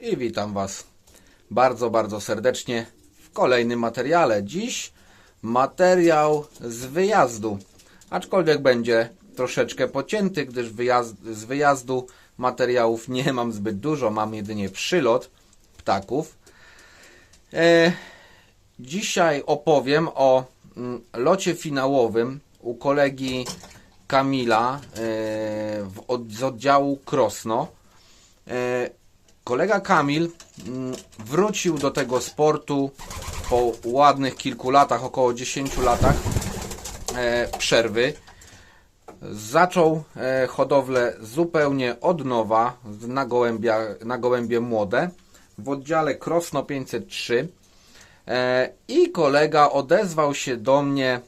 i witam Was bardzo, bardzo serdecznie w kolejnym materiale. Dziś materiał z wyjazdu, aczkolwiek będzie troszeczkę pocięty, gdyż wyjazd, z wyjazdu materiałów nie mam zbyt dużo, mam jedynie przylot ptaków. E, dzisiaj opowiem o mm, locie finałowym u kolegi Kamila e, w, od, z oddziału Krosno. E, kolega Kamil mm, wrócił do tego sportu po ładnych kilku latach, około 10 latach e, przerwy. Zaczął e, hodowlę zupełnie od nowa na, gołębia, na gołębie młode w oddziale Krosno 503. E, I kolega odezwał się do mnie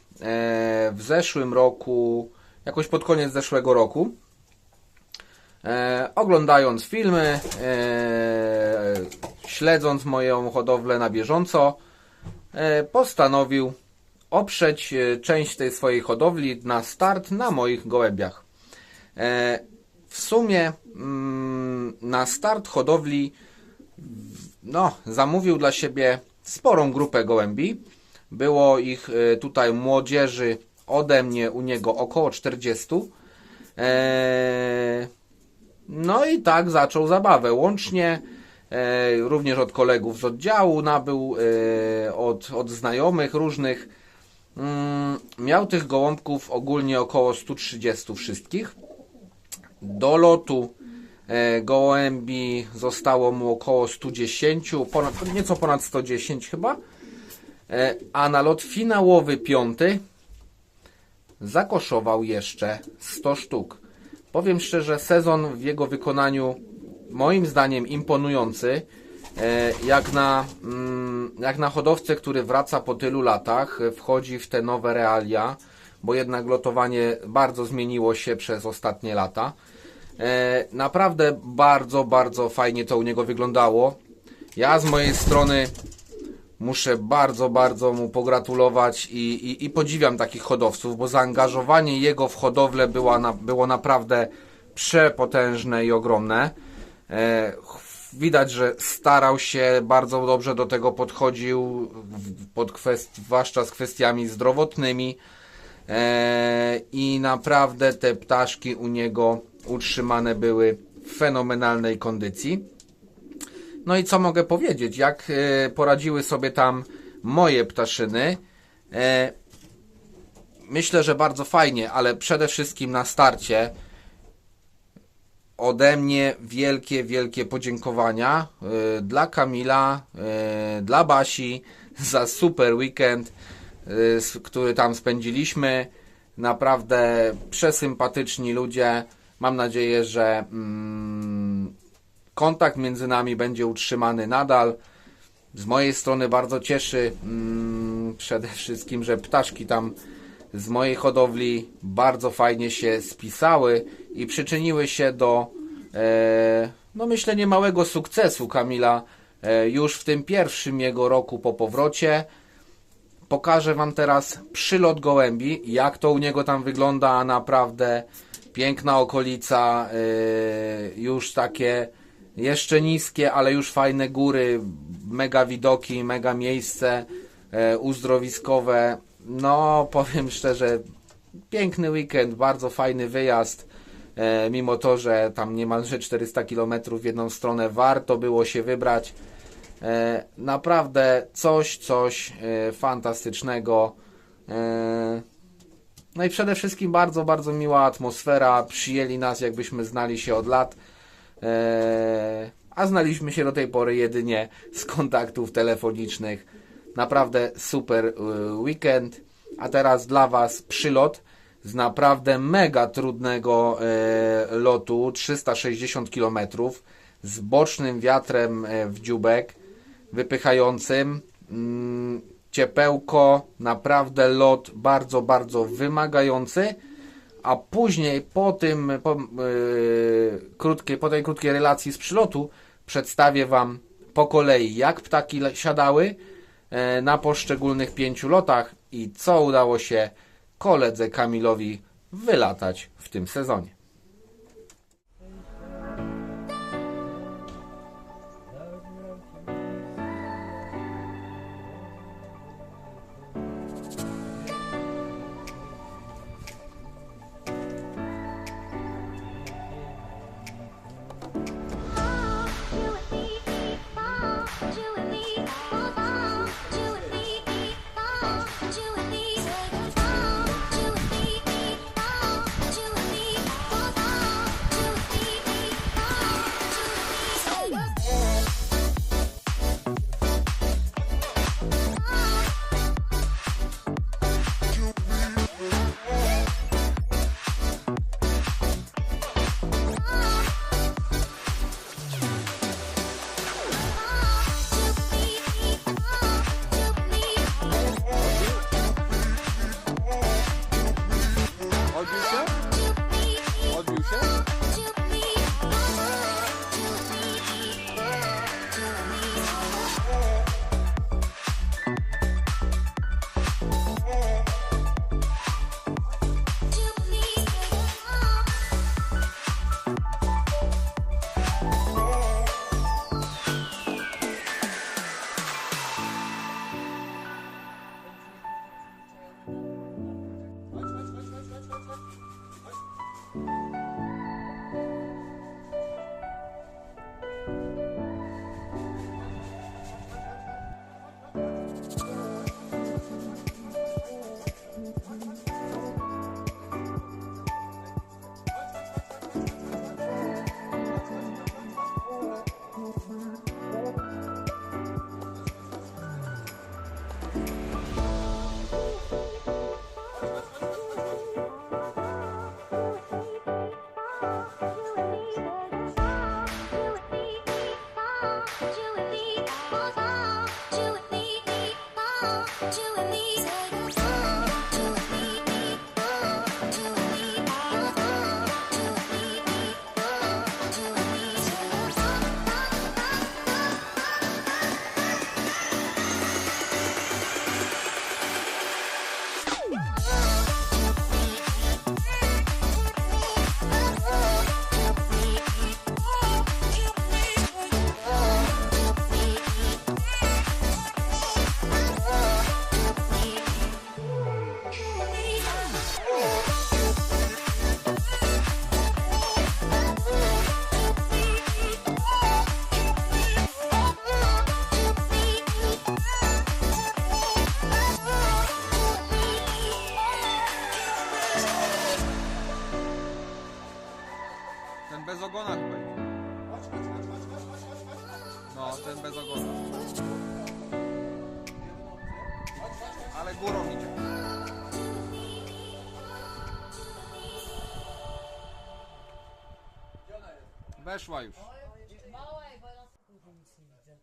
w zeszłym roku, jakoś pod koniec zeszłego roku. E, oglądając filmy, e, śledząc moją hodowlę na bieżąco, e, postanowił oprzeć e, część tej swojej hodowli na start na moich gołębiach. E, w sumie mm, na start hodowli no, zamówił dla siebie sporą grupę gołębi. Było ich e, tutaj młodzieży ode mnie u niego około 40. I tak zaczął zabawę. Łącznie e, również od kolegów z oddziału nabył, e, od, od znajomych różnych. Mm, miał tych gołąbków ogólnie około 130 wszystkich. Do lotu e, gołębi zostało mu około 110, ponad, nieco ponad 110 chyba. E, a na lot finałowy piąty zakoszował jeszcze 100 sztuk. Powiem szczerze, sezon w jego wykonaniu moim zdaniem imponujący. E, Jak na, mm, jak na hodowcę, który wraca po tylu latach, e, wchodzi w te nowe realia, bo jednak lotowanie bardzo zmieniło się przez ostatnie lata. E, Naprawdę bardzo, bardzo fajnie to u niego wyglądało. Ja z mojej strony muszę bardzo, bardzo mu pogratulować i, i, i podziwiam takich hodowców, bo zaangażowanie jego w hodowlę była na, było naprawdę przepotężne i ogromne. E, widać, że starał się, bardzo dobrze do tego podchodził, pod kwest, zwłaszcza z kwestiami zdrowotnymi. E, I naprawdę te ptaszki u niego utrzymane były w fenomenalnej kondycji. No i co mogę powiedzieć? Jak e, poradziły sobie tam moje ptaszyny? E, myślę, że bardzo fajnie, ale przede wszystkim na starcie ode mnie wielkie, wielkie podziękowania e, dla Kamila, dla Basi za super weekend, który tam spędziliśmy. Naprawdę przesympatyczni ludzie. Mam nadzieję, że mm, kontakt między nami będzie utrzymany nadal. Z mojej strony bardzo cieszy mm, przede wszystkim, że ptaszki tam z mojej hodowli bardzo fajnie się spisały i przyczyniły się do, e, no myślę, niemałego sukcesu Kamila e, już w tym pierwszym jego roku po powrocie. Pokażę Wam teraz przylot gołębi, jak to u niego tam wygląda, naprawdę piękna okolica, e, już takie jeszcze niskie, ale już fajne góry, mega widoki, mega miejsce e, uzdrowiskowe. No, powiem szczerze, piękny weekend, bardzo fajny wyjazd. E, mimo to, że tam niemalże 400 km w jedną stronę warto było się wybrać. E, naprawdę coś, coś e, fantastycznego. E, no i przede wszystkim bardzo, bardzo miła atmosfera. Przyjęli nas, jakbyśmy znali się od lat. Eee, a znaliśmy się do tej pory jedynie z kontaktów telefonicznych. Naprawdę super y, weekend. A teraz dla Was przylot z naprawdę mega trudnego e, lotu 360 km z bocznym wiatrem e, w dziubek wypychającym. Mm, ciepełko, naprawdę lot bardzo, bardzo wymagający a później po tym po, yy, krótkiej, po tej krótkiej relacji z przylotu przedstawię Wam po kolei jak ptaki siadały e, na poszczególnych pięciu lotach i co udało się koledze Kamilowi wylatać w tym sezonie. you and me. Weszła już. Małej, bo ja nic nie widzę.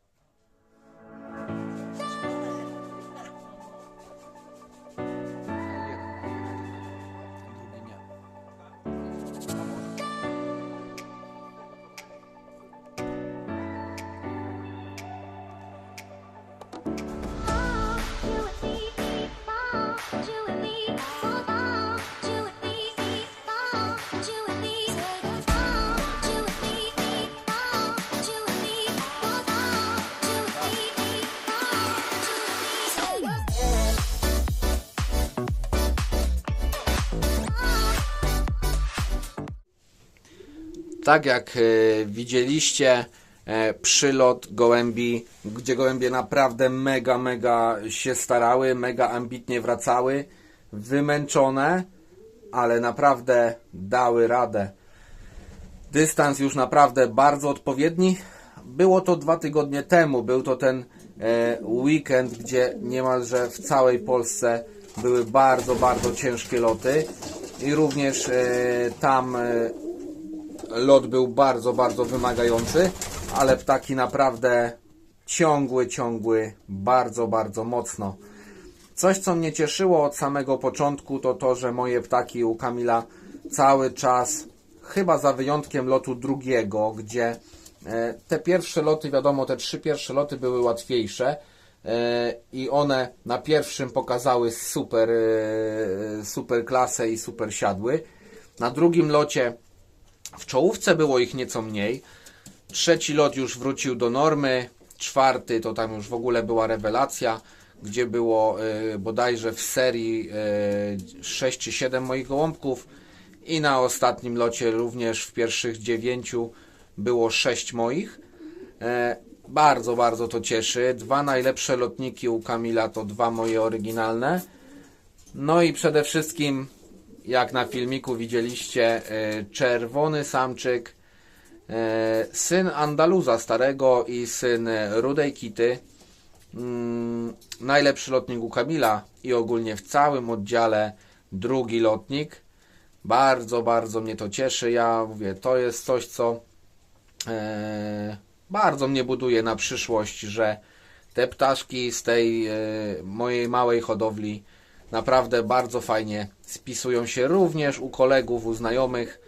Tak jak e, widzieliście, e, przylot gołębi, gdzie gołębie naprawdę mega, mega się starały, mega ambitnie wracały, wymęczone, ale naprawdę dały radę. Dystans już naprawdę bardzo odpowiedni. Było to dwa tygodnie temu, był to ten e, weekend, gdzie niemalże w całej Polsce były bardzo, bardzo ciężkie loty i również tam lot był bardzo, bardzo wymagający, ale ptaki naprawdę ciągły, ciągły bardzo, bardzo mocno. Coś, co mnie cieszyło od samego początku, to to, że moje ptaki u Kamila cały czas, chyba za wyjątkiem lotu drugiego, gdzie e, te pierwsze loty, wiadomo, te trzy pierwsze loty były łatwiejsze e, i one na pierwszym pokazały super, e, super klasę i super siadły. Na drugim locie w czołówce było ich nieco mniej. Trzeci lot już wrócił do normy. Czwarty to tam już w ogóle była rewelacja, gdzie było y, bodajże w serii y, 6 czy 7 moich gołąbków. I na ostatnim locie również w pierwszych dziewięciu było 6 moich. E, bardzo, bardzo to cieszy. Dwa najlepsze lotniki u Kamila to dwa moje oryginalne. No i przede wszystkim, jak na filmiku widzieliście, e, czerwony samczyk, e, syn Andaluza starego i syn Rudej Kity. Mm, Najlepszy lotnik u Kamila i ogólnie w całym oddziale drugi lotnik. Bardzo, bardzo mnie to cieszy. Ja mówię, to jest coś, co e, bardzo mnie buduje na przyszłość, że te ptaszki z tej mojej małej hodowli naprawdę bardzo fajnie spisują się również u kolegów, u znajomych.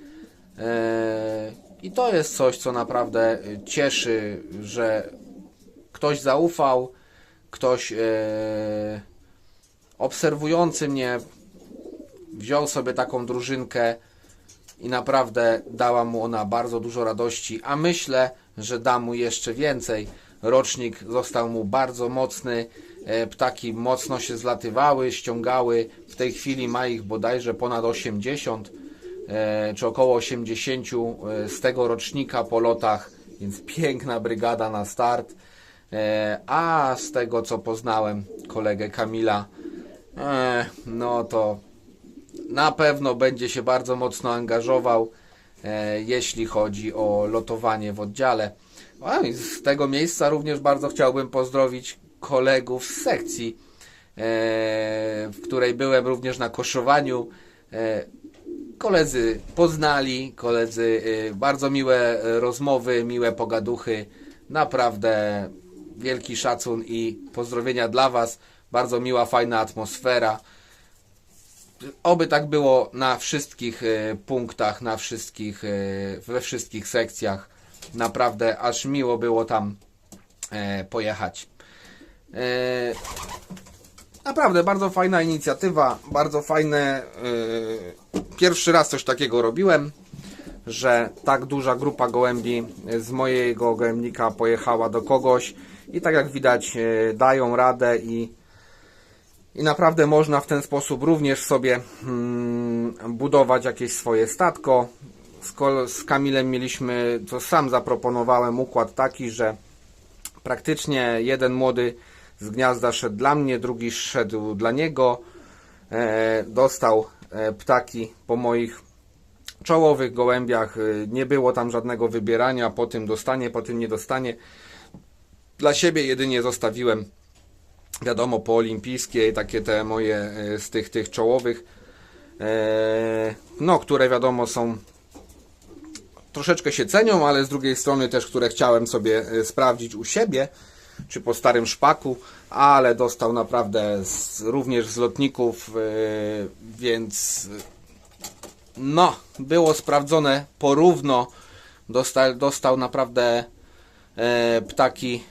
E, I to jest coś, co naprawdę cieszy, że ktoś zaufał, ktoś e, obserwujący mnie wziął sobie taką drużynkę i naprawdę dała mu ona bardzo dużo radości, a myślę, że da mu jeszcze więcej. Rocznik został mu bardzo mocny, e, ptaki mocno się zlatywały, ściągały. W tej chwili ma ich bodajże ponad 80, e, czy około 80 e, z tego rocznika po lotach, więc piękna brygada na start. E, A z tego co poznałem kolegę Kamila, e, no to na pewno będzie się bardzo mocno angażował, e, jeśli chodzi o lotowanie w oddziale. A z tego miejsca również bardzo chciałbym pozdrowić kolegów z sekcji, e, w której byłem również na koszowaniu. E, koledzy poznali, koledzy e, bardzo miłe rozmowy, miłe pogaduchy. Naprawdę wielki szacun i pozdrowienia dla Was. Bardzo miła, fajna atmosfera. Oby tak było na wszystkich punktach, na wszystkich, we wszystkich sekcjach. Naprawdę aż miło było tam pojechać. E, naprawdę bardzo fajna inicjatywa, bardzo fajne. e, Pierwszy raz coś takiego robiłem, że tak duża grupa gołębi z mojego gołębnika pojechała do kogoś i tak jak widać e, dają radę i i naprawdę można w ten sposób również sobie mm, budować jakieś swoje statko. Z, Kamilem mieliśmy, to sam zaproponowałem układ taki, że praktycznie jeden młody z gniazda szedł dla mnie, drugi szedł dla niego. E, dostał e, ptaki po moich czołowych gołębiach. E, nie było tam żadnego wybierania, po tym dostanie, po tym nie dostanie. Dla siebie jedynie zostawiłem, wiadomo, po olimpijskiej, takie te moje z tych, tych czołowych, no, które wiadomo są troszeczkę się cenią, ale z drugiej strony też, które chciałem sobie sprawdzić u siebie, czy po starym szpaku, ale dostał naprawdę z, również z lotników, e, więc no, było sprawdzone porówno. Dostał, dostał naprawdę e, ptaki,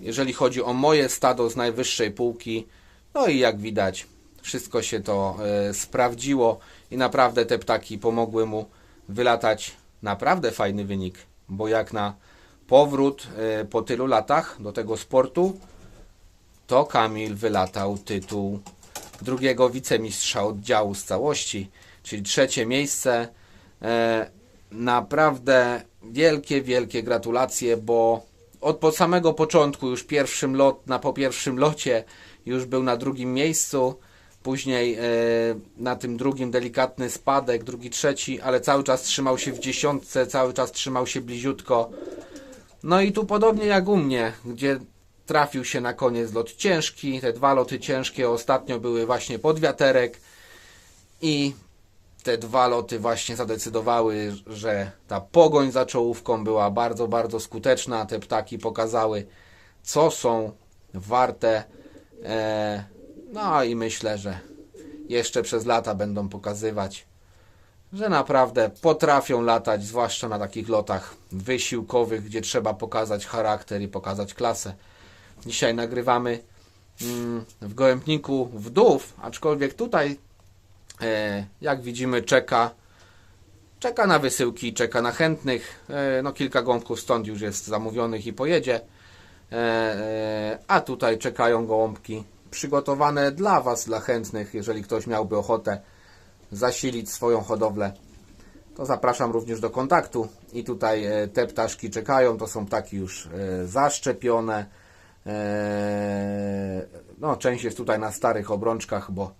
jeżeli chodzi o moje stado z najwyższej półki. No i jak widać, wszystko się to e, sprawdziło i naprawdę te ptaki pomogły mu wylatać naprawdę fajny wynik, bo jak na powrót e, po tylu latach do tego sportu, to Kamil wylatał tytuł drugiego wicemistrza oddziału z całości, czyli trzecie miejsce. E, naprawdę wielkie, wielkie gratulacje, bo od po samego początku, już pierwszym lot, na po pierwszym locie, już był na drugim miejscu. Później e, na tym drugim delikatny spadek, drugi, trzeci, ale cały czas trzymał się w dziesiątce, cały czas trzymał się bliziutko. No i tu podobnie jak u mnie, gdzie trafił się na koniec lot ciężki. Te dwa loty ciężkie ostatnio były właśnie pod wiaterek i te dwa loty właśnie zadecydowały, że ta pogoń za czołówką była bardzo, bardzo skuteczna. Te ptaki pokazały, co są warte. E, no i myślę, że jeszcze przez lata będą pokazywać, że naprawdę potrafią latać, zwłaszcza na takich lotach wysiłkowych, gdzie trzeba pokazać charakter i pokazać klasę. Dzisiaj nagrywamy mm, w gołębniku wdów, aczkolwiek tutaj, e, jak widzimy, czeka, czeka na wysyłki, czeka na chętnych. E, no kilka gołąbków stąd już jest zamówionych i pojedzie. E, a tutaj czekają gołąbki przygotowane dla Was, dla chętnych, jeżeli ktoś miałby ochotę zasilić swoją hodowlę to zapraszam również do kontaktu. I tutaj e, te ptaszki czekają, to są ptaki już e, zaszczepione. E, No, część jest tutaj na starych obrączkach, bo,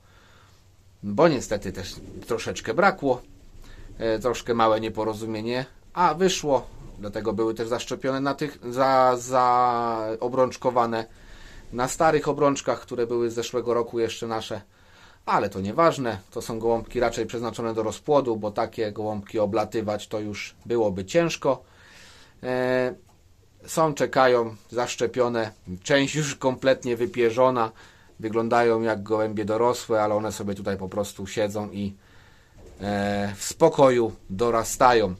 bo niestety też troszeczkę brakło. Troszkę małe nieporozumienie, a wyszło. Dlatego były też zaszczepione na tych, za, za obrączkowane na starych obrączkach, które były z zeszłego roku jeszcze nasze ale to nieważne. To są gołąbki raczej przeznaczone do rozpłodu, bo takie gołąbki oblatywać to już byłoby ciężko. E, są, czekają, zaszczepione. Część już kompletnie wypierzona. Wyglądają jak gołębie dorosłe, ale one sobie tutaj po prostu siedzą i e, w spokoju dorastają.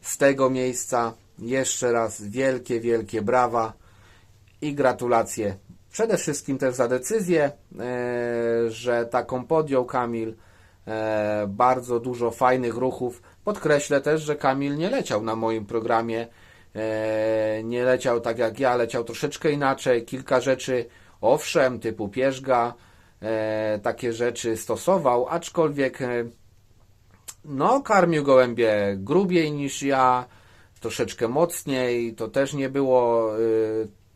Z tego miejsca jeszcze raz wielkie, wielkie brawa i gratulacje. Przede wszystkim też za decyzję, e, że taką podjął Kamil. E, bardzo dużo fajnych ruchów. Podkreślę też, że Kamil nie leciał na moim programie. E, nie leciał tak jak ja, leciał troszeczkę inaczej. Kilka rzeczy, owszem, typu pierzga, takie rzeczy stosował, aczkolwiek no, karmił gołębie grubiej niż ja, troszeczkę mocniej. To też nie było,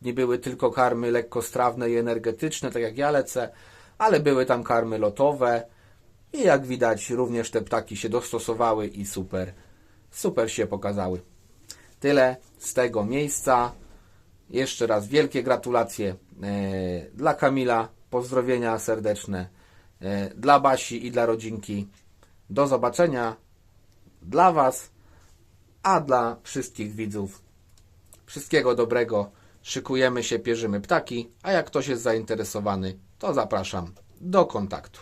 nie były tylko karmy lekkostrawne i energetyczne, tak jak ja lecę, ale były tam karmy lotowe. I jak widać, również te ptaki się dostosowały i super, super się pokazały. Tyle z tego miejsca. Jeszcze raz wielkie gratulacje e, dla Kamila, pozdrowienia serdeczne e, dla Basi i dla rodzinki. Do zobaczenia dla Was, a dla wszystkich widzów wszystkiego dobrego. Szykujemy się, pierzymy ptaki, a jak ktoś jest zainteresowany, to zapraszam do kontaktu.